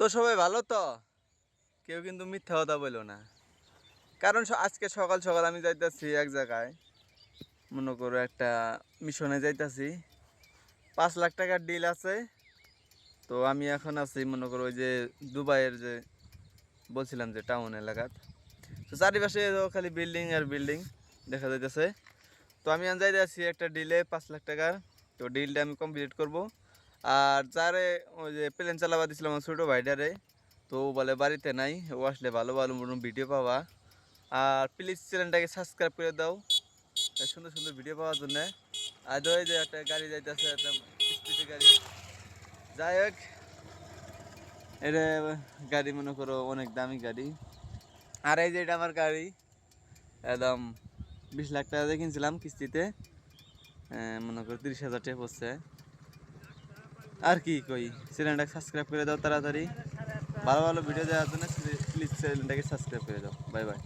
তো সবাই ভালো তো? কেউ কিন্তু মিথ্যা কথা বলল না। কারণ আজকে সকাল সকাল আমি যাইতাছি এক জায়গায়। মনে করো একটা মিশনে যাইতাছি। পাঁচ লাখ টাকার ডিল আছে। তো আমি এখন আছি মনে করো ওই যে দুবাইয়ের যে বলছিলাম যে টাউন এলাকাত। তো চারিপাশে খালি বিল্ডিং আর বিল্ডিং দেখা যাইতেছে। তো আমি এখন যাইতেছি একটা ডিলে পাঁচ লাখ টাকার। তো ডিলটা আমি কমপ্লিট করব। আর যারে ওই যে প্লেন চালাবা দিছিলাম আমার ছোটো ভাইটারে, তো বলে বাড়িতে নাই, ও আসলে ভালো ভালো ভিডিও পাবা। আর প্লিজ চ্যানেলটাকে সাবস্ক্রাইব করে দাও সুন্দর সুন্দর ভিডিও পাওয়ার জন্য। আর ওই যে একটা গাড়ি যাইতেছে, একটা স্পিডে গাড়ি। যাই হোক, এটা গাড়ি মনে করো অনেক দামি গাড়ি। আর এই যে এটা আমার গাড়ি, একদম বিশ লাখ টাকা দিয়ে কিনছিলাম কিস্তিতে। মনে করো তিরিশ হাজার টাকা পড়ছে। আর কি কই? চ্যানেলটাকে সাবস্ক্রাইব করে দাও তাড়াতাড়ি। ভালো ভালো ভিডিও দেওয়ার জন্য প্লিজ চ্যানেলটাকে সাবস্ক্রাইব করে দাও। Bye bye